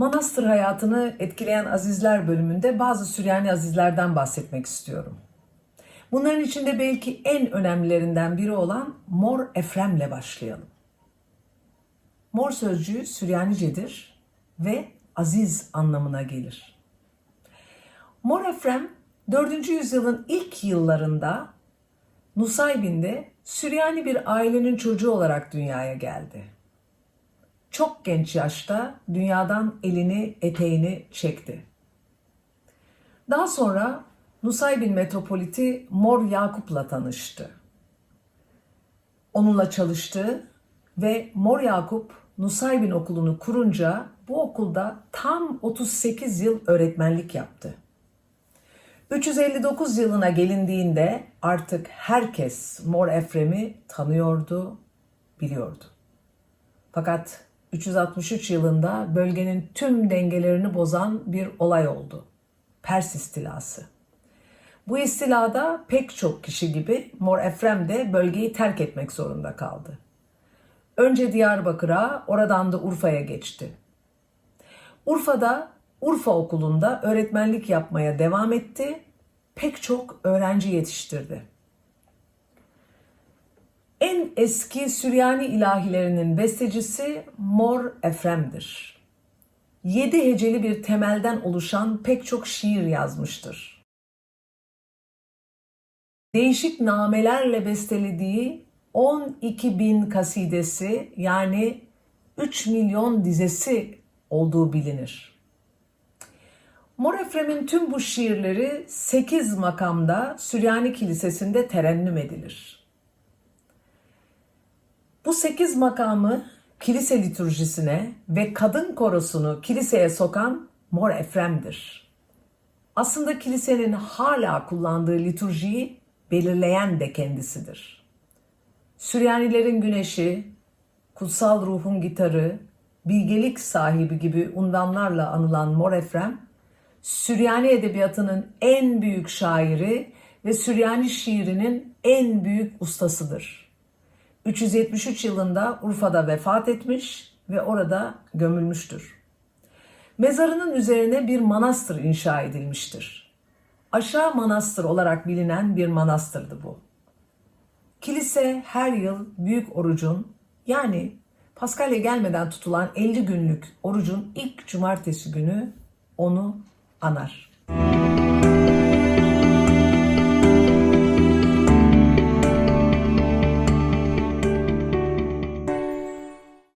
Manastır hayatını etkileyen azizler bölümünde bazı Süryani azizlerden bahsetmek istiyorum. Bunların içinde belki en önemlilerinden biri olan Mor Efrem'le başlayalım. Mor sözcüğü Süryanicedir ve aziz anlamına gelir. Mor Efrem 4. yüzyılın ilk yıllarında Nusaybin'de Süryani bir ailenin çocuğu olarak dünyaya geldi. Çok genç yaşta dünyadan elini eteğini çekti. Daha sonra Nusaybin metropoliti Mor Yakup'la tanıştı. Onunla çalıştı ve Mor Yakup Nusaybin okulunu kurunca bu okulda tam 38 yıl öğretmenlik yaptı. 359 yılına gelindiğinde artık herkes Mor Efrem'i tanıyordu, biliyordu. Fakat 363 yılında bölgenin tüm dengelerini bozan bir olay oldu. Pers istilası. Bu istilada pek çok kişi gibi Mor Efrem de bölgeyi terk etmek zorunda kaldı. Önce Diyarbakır'a, oradan da Urfa'ya geçti. Urfa'da Urfa Okulu'nda öğretmenlik yapmaya devam etti. Pek çok öğrenci yetiştirdi. En eski Süryani ilahilerinin bestecisi Mor Efrem'dir. Yedi heceli bir temelden oluşan pek çok şiir yazmıştır. Değişik namelerle bestelediği 12 bin kasidesi yani 3 milyon dizesi olduğu bilinir. Mor Efrem'in tüm bu şiirleri 8 makamda Süryani Kilisesi'nde terennüm edilir. Bu 8 makamı kilise liturjisine ve kadın korosunu kiliseye sokan Mor Efrem'dir. Aslında kilisenin hala kullandığı liturjiyi belirleyen de kendisidir. Süryanilerin güneşi, kutsal ruhun gitarı, bilgelik sahibi gibi unvanlarla anılan Mor Efrem, Süryani edebiyatının en büyük şairi ve Süryani şiirinin en büyük ustasıdır. 373 yılında Urfa'da vefat etmiş ve orada gömülmüştür. Mezarının üzerine bir manastır inşa edilmiştir. Aşağı manastır olarak bilinen bir manastırdı bu. Kilise her yıl büyük orucun yani Paskalya gelmeden tutulan 50 günlük orucun ilk cumartesi günü onu anar.